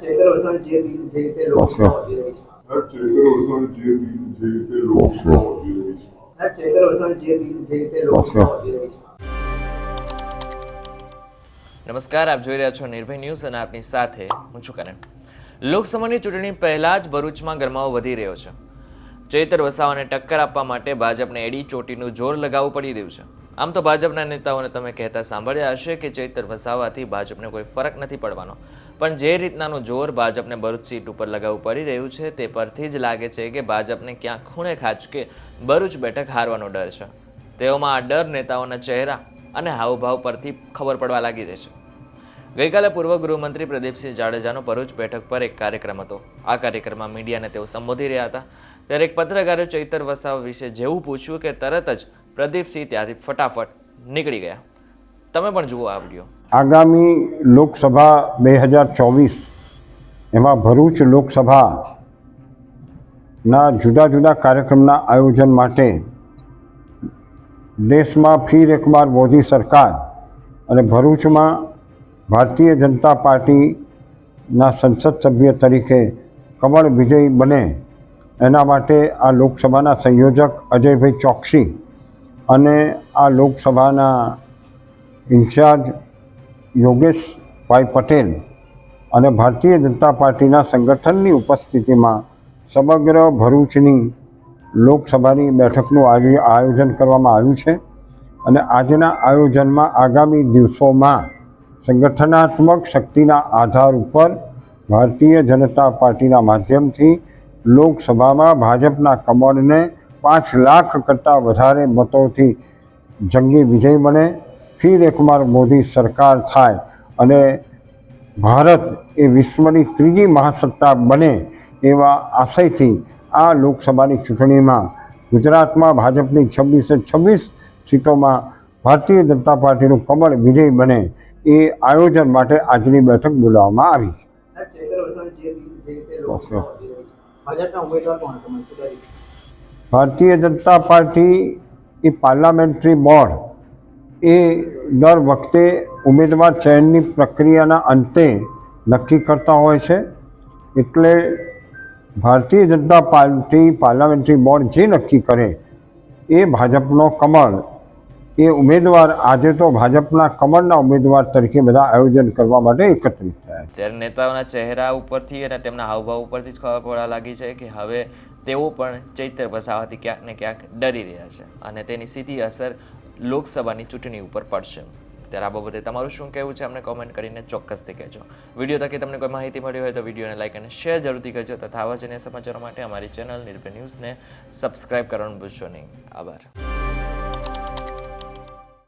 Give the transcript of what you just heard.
ચૈત્ર જે જે રીતે લોકસભા જે રીતે લોકસભા ચૈત્ર જે રીતે લોકસભા નમસ્કાર આપ જોઈ રહ્યા છો નિર્ભય ન્યૂઝ અને આપની સાથે હું છું કરણ. લોકસભાની ચૂંટણી પહેલા જ ભરૂચમાં ગરમાવો વધી રહ્યો છે. ચૈતર વસાવાને ટક્કર આપવા માટે ભાજપને એડી ચોટીનું જોર લગાવવું પડી રહ્યું છે. આમ તો ભાજપના નેતાઓને તમે કહેતા સાંભળ્યા હશે કે ચૈતર વસાવાથી ભાજપને કોઈ ફરક નથી પડવાનો. પણ જે રીતનાનું જોર ભાજપને ભરૂચ સીટ ઉપર લગાવવું પડી રહ્યું છે તે પરથી જ લાગે છે કે ભાજપને ક્યાં ખૂણે ખાચકે ભરૂચ બેઠક હારવાનો ડર છે. તેઓમાં આ ડર નેતાઓના ચહેરા અને હાવભાવ પરથી ખબર પડવા લાગી રહી છે. ગઈકાલે પૂર્વ ગૃહમંત્રી પ્રદીપસિંહ જાડેજાનો ભરૂચ બેઠક પર એક કાર્યક્રમ હતો. આ કાર્યક્રમમાં મીડિયાને તેઓ સંબોધી રહ્યા હતા. ત્યારે એક પત્રકારે ચૈતર વસાવા વિશે જેવું પૂછ્યું કે તરત જ પ્રદીપસિંહ ત્યાંથી ફટાફટ નીકળી ગયા. તમે પણ જુઓ આ વીડિયો આગામી લોકસભા બે હજાર ચોવીસ એમાં ભરૂચ લોકસભાના જુદા જુદા કાર્યક્રમના આયોજન માટે દેશમાં ફીર એકવાર મોદી સરકાર અને ભરૂચમાં ભારતીય જનતા પાર્ટીના સંસદ સભ્ય તરીકે કમળ વિજય બને. એના માટે આ લોકસભાના સંયોજક અજયભાઈ ચોકસી અને આ લોકસભાના ઇન્ચાર્જ યોગેશભાઈ પટેલ અને ભારતીય જનતા પાર્ટીના સંગઠનની ઉપસ્થિતિમાં સમગ્ર ભરૂચની લોકસભાની બેઠકનું આજે આયોજન કરવામાં આવ્યું છે અને આજના આયોજનમાં આગામી દિવસોમાં સંગઠનાત્મક શક્તિના આધાર ઉપર ભારતીય જનતા પાર્ટીના માધ્યમથી લોકસભામાં ભાજપના કમળને પાંચ લાખ કરતાં વધારે મતોથી જંગી વિજય બને ફીર એકવાર મોદી સરકાર થાય અને ભારત એ વિશ્વની ત્રીજી મહાસત્તા બને એવા આશયથી આ લોકસભાની ચૂંટણીમાં ગુજરાતમાં ભાજપની છવ્વીસે છવ્વીસ સીટોમાં ભારતીય જનતા પાર્ટીનું કમળ વિજય બને એ આયોજન માટે આજની બેઠક બોલાવવામાં આવી ભારતીય જનતા પાર્ટી એ પાર્લામેન્ટરી બોર્ડ એ દર વખતે ઉમેદવાર ચયનની પ્રક્રિયાના અંતે નક્કી કરતા હોય છે. એટલે ભારતીય જનતા પાર્ટી, પાર્લામેન્ટરી બોર્ડ જે નક્કી કરે એ ભાજપનો કમળ. એ ઉમેદવાર આજે તો ભાજપના કમળના ઉમેદવાર તરીકે બધા આયોજન કરવા માટે એકત્રિત થયા ત્યારે નેતાઓના ચહેરા ઉપરથી અને તેમના હાવભાવ ઉપરથી જ ખબર પડવા લાગી છે કે હવે તેઓ પણ ચૈત્ર વસાવાથી ક્યાંક ને ક્યાંક ડરી રહ્યા છે અને તેની સીધી અસર લોકસભાની ચૂંટણી ઉપર પડશે. ત્યારે આ બાબતે તમારું શું કહેવું છે, અમને કોમેન્ટ કરીને ચોક્કસથી કહેજો. વીડિયો તકે તમને કોઈ માહિતી મળી હોય તો વિડીયોને લાઈક અને શેર જરૂરથી કરજો તથા આવા જ સમાચારો માટે અમારી ચેનલ નિર્ભય ન્યૂઝને સબસ્ક્રાઇબ કરવાનું ભૂલશો નહીં. આભાર.